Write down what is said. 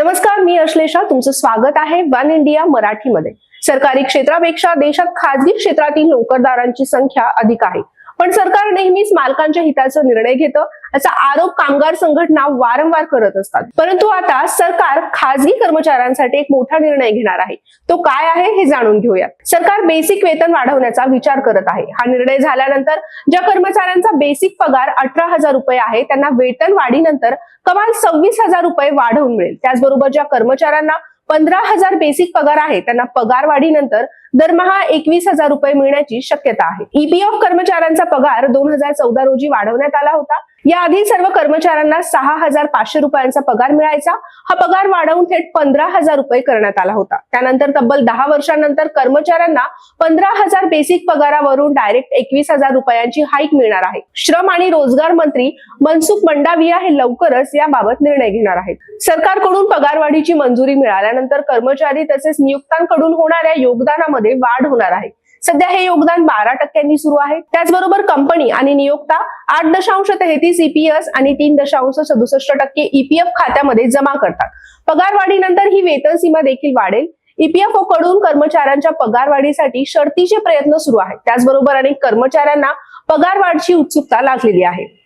नमस्कार मी अश्लेषा. तुमचं स्वागत आहे वन इंडिया मराठीमध्ये. सरकारी क्षेत्रापेक्षा देशात खाजगी क्षेत्रातील नोकरदारांची संख्या अधिक आहे. पण सरकार नेहमीच मालकांच्या हिताचा निर्णय घेतं असा आरोप कामगार संघटना वारंवार करत असतात. परंतु आता सरकार खाजगी कर्मचाऱ्यांसाठी एक मोठा निर्णय घेणार आहे. तो काय आहे हे जाणून घेऊयात. सरकार बेसिक वेतन वाढवण्याचा विचार करत आहे. हा निर्णय झाल्यानंतर ज्या कर्मचाऱ्यांचा बेसिक पगार अठरा हजार रुपये आहे त्यांना वेतन वाढीनंतर कमाल सव्वीस हजार रुपये वाढवून मिळेल. त्याचबरोबर ज्या कर्मचाऱ्यांना पंधरा हजार बेसिक पगार आहे त्यांना पगार वाढीनंतर दरमहा एकवीस हजार रुपये मिळण्याची शक्यता आहे. ईपीएफ कर्मचाऱ्यांचा पगार दोन हजार चौदा रोजी वाढवण्यात आला होता. याआधी सर्व कर्मचाऱ्यांना सहा हजार पाचशे रुपयांचा पगार मिळायचा. हा पगार वाढवून थेट पंधरा हजार रुपये करण्यात आला होता. त्यानंतर तब्बल दहा वर्षांनंतर कर्मचाऱ्यांना पंधरा हजार बेसिक पगारावरून डायरेक्ट एकवीस हजार रुपयांची हाईक मिळणार आहे. श्रम आणि रोजगार मंत्री मनसुख मंडाविया हे लवकरच याबाबत निर्णय घेणार आहेत. सरकारकडून पगारवाढीची मंजुरी मिळाल्यानंतर कर्मचारी तसेच नियुक्तांकडून होणाऱ्या योगदानामध्ये वाढ होणार आहे. सध्या हे योगदान बारा टक्क्यांनी सुरू आहे. त्याचबरोबर कंपनी आणि नियोक्ता आठ दशांश तेहतीस ईपीएस आणि तीन दशांश सदुसष्ट टक्के ईपीएफ खात्यामध्ये जमा करतात. पगारवाढीनंतर ही वेतन सीमा देखील वाढेल. ईपीएफओ कडून कर्मचाऱ्यांच्या पगारवाढीसाठी शर्तीचे प्रयत्न सुरू आहेत. त्याचबरोबर अनेक कर्मचाऱ्यांना पगारवाढची उत्सुकता लागलेली आहे.